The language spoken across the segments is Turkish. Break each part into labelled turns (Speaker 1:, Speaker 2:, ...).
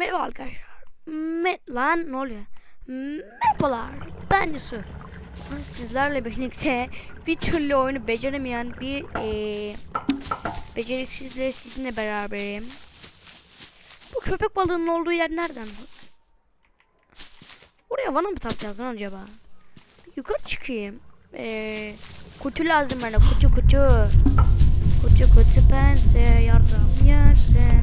Speaker 1: Merhaba arkadaşlar. Me lan ne oluyor? Merhabalar. Ben Yusuf. Sizlerle birlikte bir türlü oyunu beceremeyen bir eee beceriksizle sizinle beraberim. Bu köpek balığının olduğu yer nereden? Oraya vana mı takacağız lan acaba? Yukarı çıkayım. Eee kutu lazım bana kutu kutu. Kutu kutu pense yardım yerse.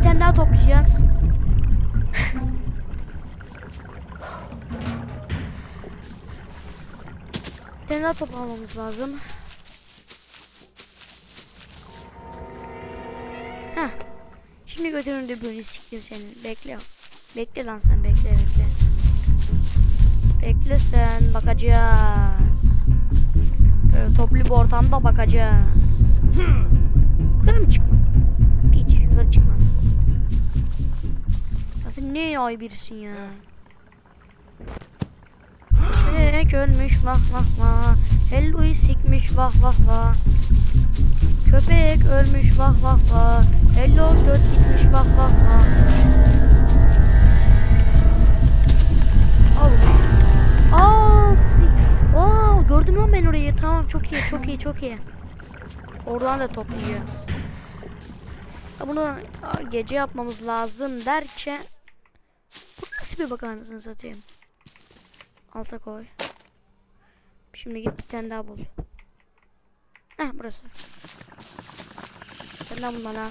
Speaker 1: Bir tane daha toplayacağız. bir tane daha toplamamız lazım. Heh. Şimdi götürün de böyle siktim seni. Bekle. Bekle lan sen bekle bekle. Bekle sen bakacağız. Böyle toplu bir ortamda bakacağız. Yukarı mı çıkma? Sen ne ay birisin ya? Köpek ölmüş vah vah vah. Hello'yu sikmiş vah vah vah. Köpek ölmüş vah vah vah. Hello göt gitmiş vah vah vah. Al. Al. si- Wow, gördüm lan ben orayı. Tamam çok iyi çok iyi çok iyi. Oradan da toplayacağız. Ya bunu aa, gece yapmamız lazım derken bir bakar mısın satayım? Alta koy. Şimdi git bir tane daha bul. Heh burası. Bir tane daha bundan al.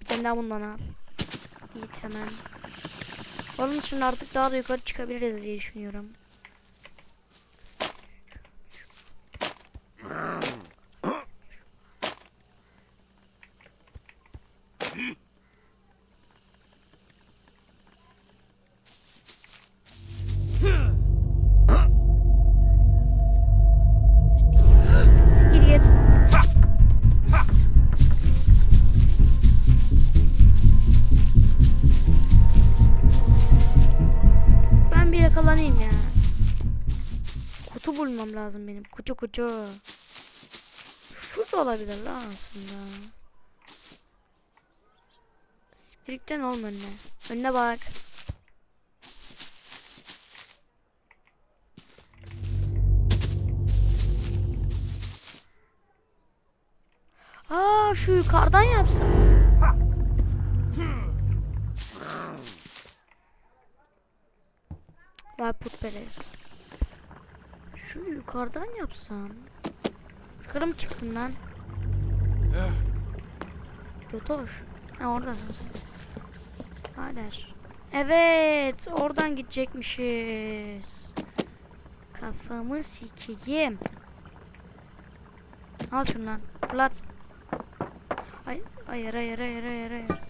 Speaker 1: Bir tane daha bundan al. İyi hemen. Onun için artık daha da yukarı çıkabiliriz diye düşünüyorum. Bulmam lazım benim. Kutu kutu. Şurada olabilir lan aslında. Siktirikten olma önüne. Önüne bak. Aa şu yukarıdan yapsın. Vay putperest. Şu yukarıdan yapsam. Yukarı mı çıktın lan? Yotoş. Ha sen. Hayır. Evet oradan gidecekmişiz. Kafamı sikeyim. Al şunu lan. Fırlat. Ay, hayır hayır hayır hayır hayır.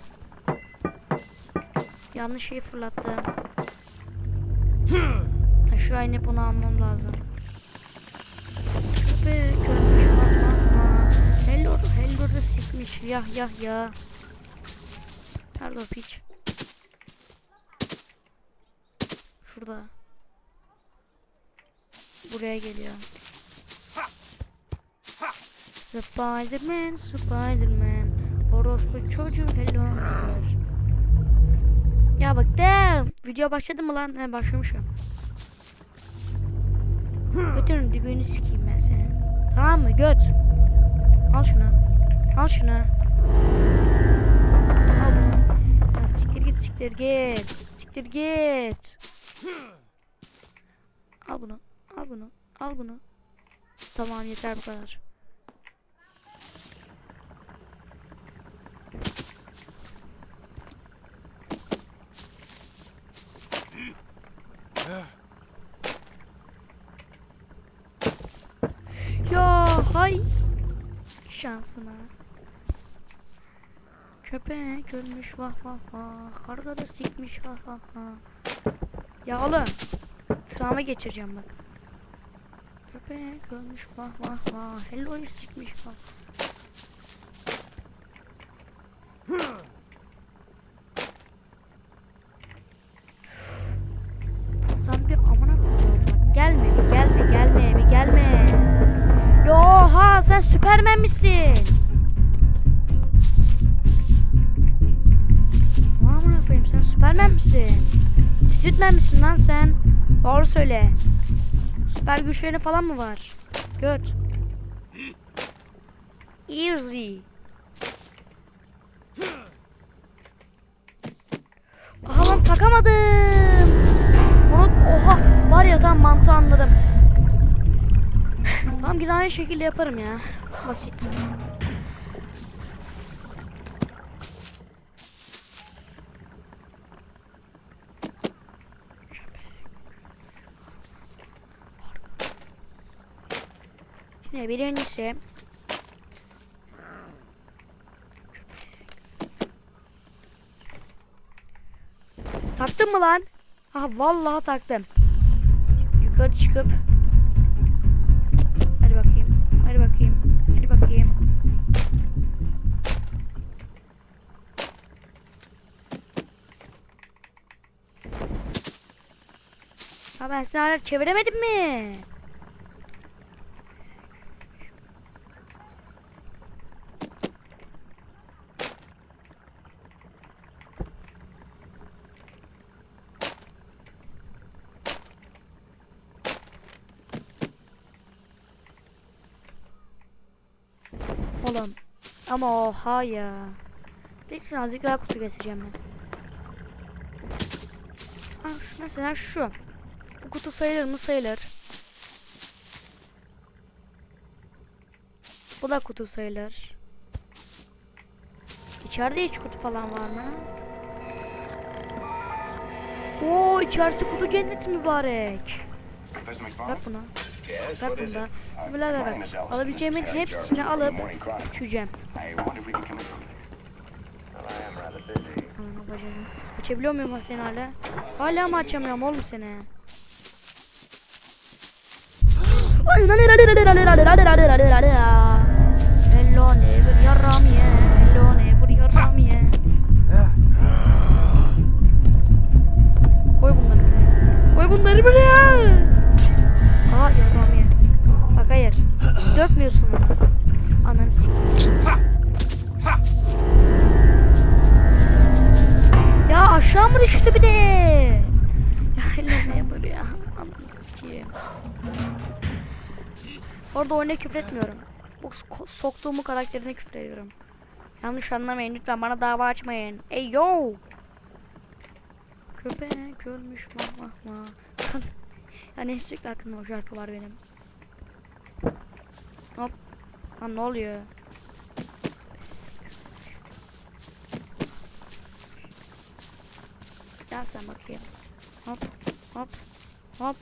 Speaker 1: Yanlış şeyi fırlattım. An hep bunu almam lazım. Vah vah. Hello hello da sikmiş yah yah ya. Nerede o piç? Şurada. Buraya geliyor. Spiderman, Spiderman. Orospu çocuğu hello. Ya bak de video başladı mı lan? He başlamışım. Götürün dibini sikeyim ben seni. Tamam mı? Göt. Al şunu. Al şunu. Al bunu. Ya siktir git siktir git. Siktir git. Al bunu. Al bunu. Al bunu. Tamam yeter bu kadar. Ya hay şansıma. Köpek ölmüş vah vah vah. Karga da sikmiş vah vah vah. Ya oğlum. Travma geçireceğim bak. Köpek ölmüş vah vah vah. Hello'yu sikmiş vah. Misin lan sen? Doğru söyle. Süper güçlerin falan mı var? Göt. Easy. Aha lan takamadım. Onu oha var ya tam mantığı anladım. Tamam yine aynı şekilde yaparım ya. Basit. Şimdi birincisi Taktın mı lan? Ha vallahi taktım. Yukarı çıkıp Hadi bakayım. Hadi bakayım. Hadi bakayım. Ha ben hala çeviremedim mi? Oğlum. Ama oha ya. Bir azıcık daha kutu getireceğim ben. Şu- mesela şu. Bu kutu sayılır mı? Sayılır. Bu da kutu sayılır. İçeride hiç kutu falan var mı? Oo içerisi kutu cenneti mübarek. Bak buna. Bak
Speaker 2: what is it?
Speaker 1: bunda.
Speaker 2: I'm
Speaker 1: Birader bak. Alabileceğimin hepsini alıp uçacağım.
Speaker 2: I wonder if we can come in. Well, I am rather busy.
Speaker 1: Aman bacım. Açabiliyor muyum ben seni hala? Hala mı açamıyorum oğlum seni? Hello neighbor yaram ye. Hello neighbor yaram ye. Koy bunları buraya. Koy bunları buraya. Yaram ye. Bak hayır. Dökmüyorsun onu. Ananı sikeyim. Ya aşağı mı düştü bir de? Ya hello neighbor ya. Ananı sikeyim. Orada oyuna küfretmiyorum. Bu so- soktuğumu karakterine küfrediyorum. Yanlış anlamayın lütfen bana dava açmayın. Ey yo! Köpek ölmüş vah vah vah. Yani sürekli aklımda o şarkı var benim. Hop. Lan ne oluyor? Gel sen bakayım. Hop hop hop.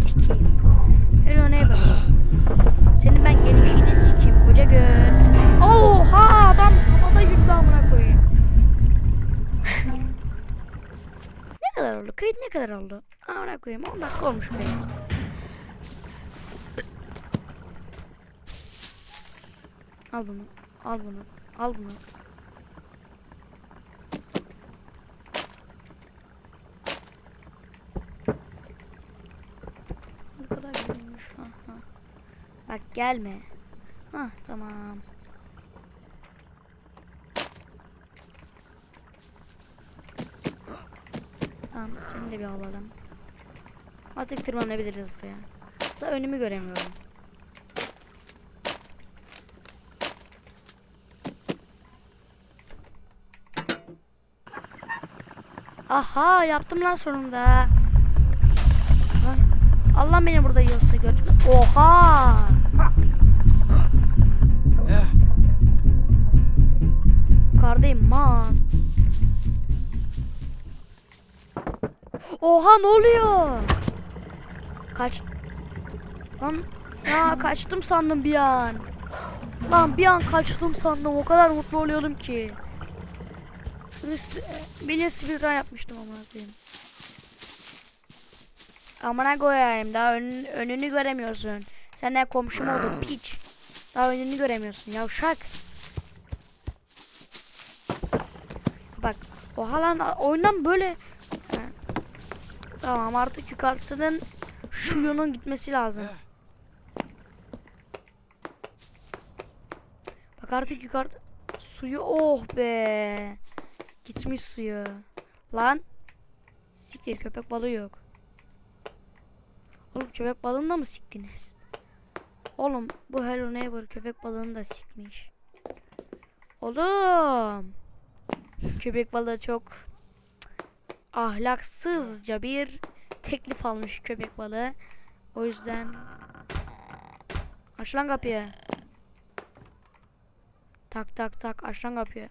Speaker 1: Sikeyim. Hello neighbor. Senin ben genişliğini sikeyim koca göt. Oha adam havada yürüdü amına koyayım. ne kadar oldu? Kayıt ne kadar oldu? Amına koyayım 10 dakika olmuş kayıt. Al bunu. Al bunu. Al bunu. Ne kadar büyümüş. Ha, ha. Bak gelme. Ha tamam. Tamam de bir alalım. Artık tırmanabiliriz buraya. Da önümü göremiyorum. Aha yaptım lan sonunda. Allah beni burada yiyorsa götür. Oha! Yukarıdayım man. Oha ne oluyor? Kaç. Lan ya kaçtım sandım bir an. Lan bir an kaçtım sandım. O kadar mutlu oluyordum ki. Bile speedrun yapmıştım ama koyayım. Amına koyayım daha ön- önünü göremiyorsun. Senden komşum oldu piç. Daha önünü göremiyorsun yavşak. Bak o halan oyundan böyle. Tamam artık yukarısının şuyunun gitmesi lazım. Bak artık yukarı suyu oh be. Gitmiş suyu. Lan. Siktir köpek balığı yok. Oğlum köpek balığını mı siktiniz? Oğlum bu Hello Neighbor köpek balığını da sikmiş. Oğlum. Köpek balığı çok ahlaksızca bir teklif almış köpek balığı. O yüzden aç lan kapıyı. Tak tak tak aç lan kapıyı.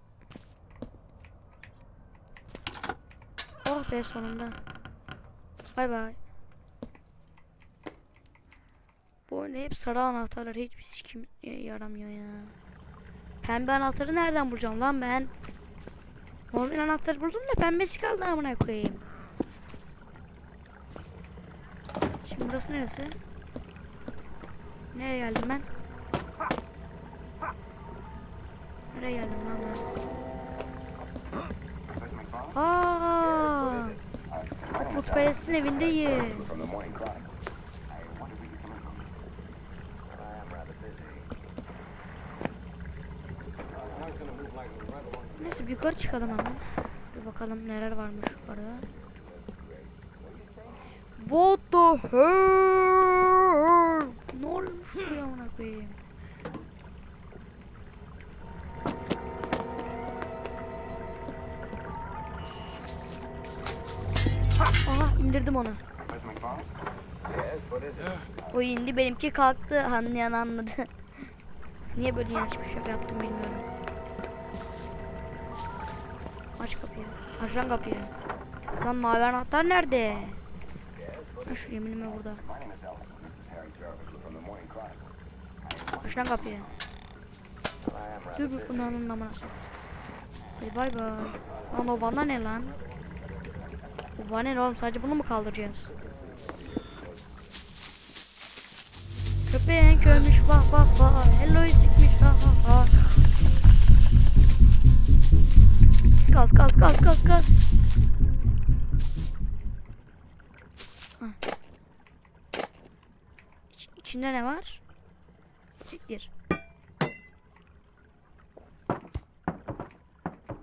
Speaker 1: Oh be sonunda. Bay bay. Bu oyunda hep sarı anahtarlar hiçbir sikim yaramıyor ya. Pembe anahtarı nereden bulacağım lan ben? Normal anahtarı buldum da pembesi kaldı amına koyayım. Şimdi burası neresi? Nereye geldim ben? Nereye geldim lan ben? Aa! O putperestin Neyse yukarı çıkalım hemen. Bir bakalım neler varmış yukarıda. What the hell? Ne olmuş buraya amına koyayım? Aha indirdim onu. O indi benimki kalktı anlayan anladı. Niye böyle yanlış bir şey yaptım bilmiyorum. Kapıyı. Aç lan kapıyı. Lan mavi anahtar nerede? Şu yeminime burada.
Speaker 2: My name is Elton. This is Harry Jarvis from the morning clock.
Speaker 1: Aç lan kapıyı. Dur bir bunların amına. Hadi bay bay. Lan o bana ne lan? O bana ne oğlum sadece bunu mu kaldıracağız? Köpeğin kömüş vah vah vah. Hello'yu sikmiş ha ha ha. Gaz gaz gaz gaz. Hah. İç, içinde ne var? Siktir.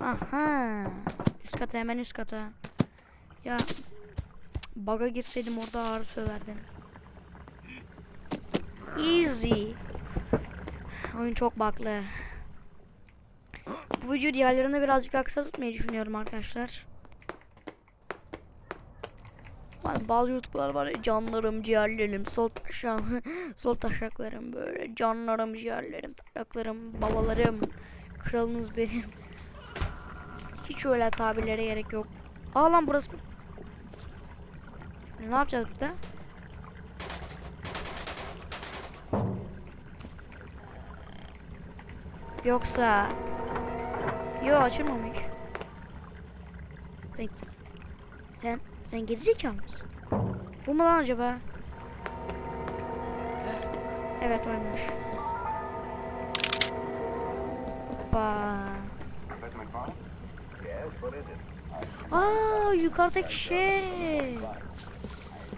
Speaker 1: Aha. Üst kata hemen üst kata. Ya baga girseydim orada ağır söverdim. Easy. Oyun çok baklı. Bu videoyu diğerlerine birazcık daha kısa tutmayı düşünüyorum arkadaşlar. Var, Bazı youtube'lar var canlarım, ciğerlerim, sol taşak, sol taşaklarım böyle canlarım, ciğerlerim, taşaklarım, babalarım, kralınız benim. Hiç öyle tabirlere gerek yok. Aa lan burası. Ne yapacağız burada? Yoksa Yo açılmamış. Sen sen, sen gerizekalı mısın? Bu mu lan acaba? Evet oymuş. Hoppa. Aa yukarıdaki şey.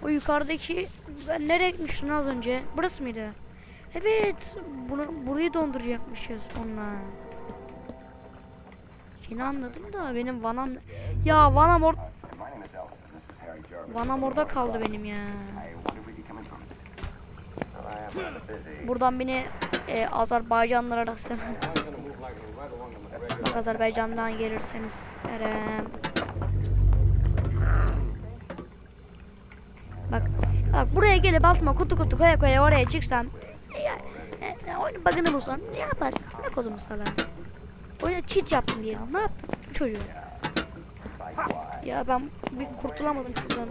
Speaker 1: O yukarıdaki ben nereye gitmiştim az önce? Burası mıydı? Evet, bunu burayı donduracakmışız onunla. Yine anladım da benim vanam ya vanam or vanam orada kaldı benim ya. Buradan beni e, Azerbaycanlılar arasın. Bak Azerbaycan'dan gelirseniz Eren. Bak, bak buraya gelip altıma kutu kutu koya koya oraya çıksam ya, e, e, oyunun bug'ını bulsam ne yaparsın? Ne kodum sana? Oyuna cheat yaptım diyelim. Ne yaptın bu çocuğu? Ya ben bir kurtulamadım şuradan.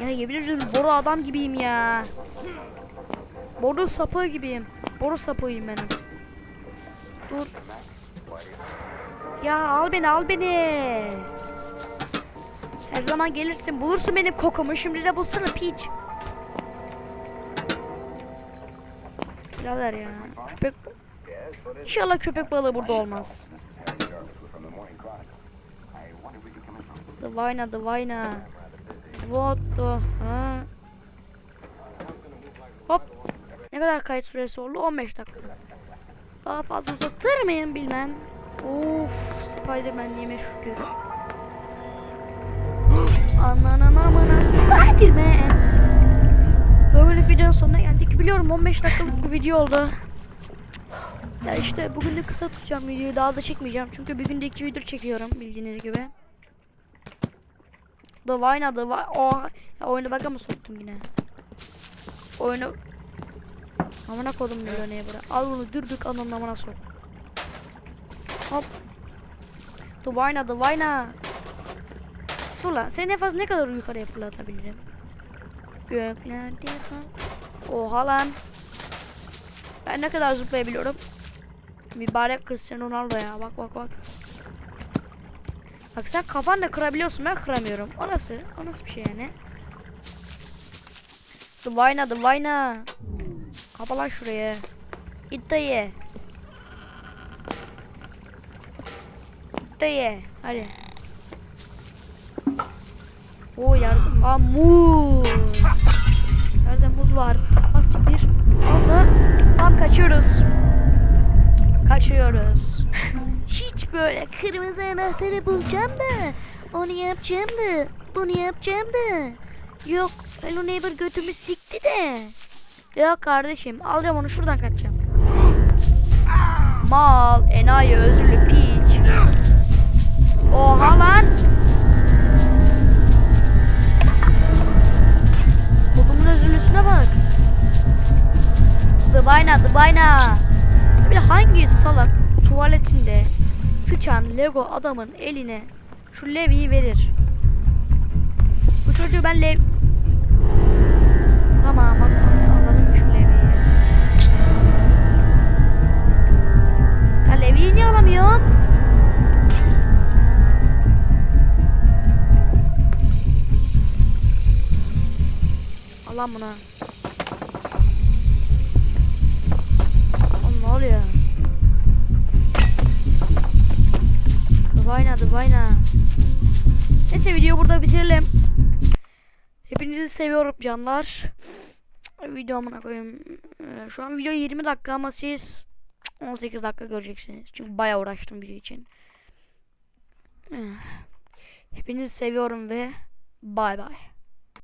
Speaker 1: Ya yemin ediyorum boru adam gibiyim ya. Boru sapığı gibiyim. Boru sapığıyım ben artık. Dur. Ya al beni al beni. Her zaman gelirsin bulursun benim kokumu şimdi de bulsana piç. Birader ya köpek İnşallah köpek balığı burada olmaz.
Speaker 2: From the Morning Chronicle. I wonder where you're coming from.
Speaker 1: The Vina, the Vina. What the... Ha? Hop. Ne kadar kayıt süresi oldu? 15 dakika. Daha fazla uzatır mıyım bilmem. Of, Spider-Man yeme şükür. Ananın amına Spider-Man. Böyle videonun sonuna geldik. Biliyorum 15 dakikalık bir video oldu. Ya işte bugün de kısa tutacağım videoyu. Daha da çekmeyeceğim. Çünkü bir günde iki video çekiyorum bildiğiniz gibi. The Vine adı var. Oha. Ya oyunu baka mı soktum yine? Oyunu... Amına kodum diyor neye bura. Al bunu dürdük ananın amına sok. Hop. The Vine adı Vine. Dur lan. Seni en fazla ne kadar yukarıya fırlatabilirim? Göklerde. Oha lan. Ben ne kadar zıplayabiliyorum? Mübarek Cristiano Ronaldo ya. Bak bak bak. Bak sen kafanla kırabiliyorsun ben kıramıyorum. O nasıl? O nasıl bir şey yani? Dıvayna dıvayna. Kapa lan şuraya. Git de ye. Git de ye. Hadi. Oo yardım. Aa muz. Nerede muz var? Az siktir. Onu. Tamam kaçıyoruz. Kaçıyoruz. Hiç böyle kırmızı anahtarı bulacağım da onu yapacağım da bunu yapacağım da. Yok Hello Neighbor götümü sikti de. Yok kardeşim alacağım onu şuradan kaçacağım. Mal enayi özürlü piç. Oha lan! Kodumun özürlüsüne bak. Dıbayna dıbayna bir hangi salak tuvaletinde sıçan Lego adamın eline şu levyeyi verir. Bu çocuğu ben lev... Tamam alalım şu levyeyi. Ya levyeyi niye alamıyorum? Al lan Dıvayna. Neyse videoyu burada bitirelim. Hepinizi seviyorum canlar. Video amına koyayım. Ee, Şu an video 20 dakika ama siz 18 dakika göreceksiniz. Çünkü bayağı uğraştım video için. Ee, Hepinizi seviyorum ve bay bay.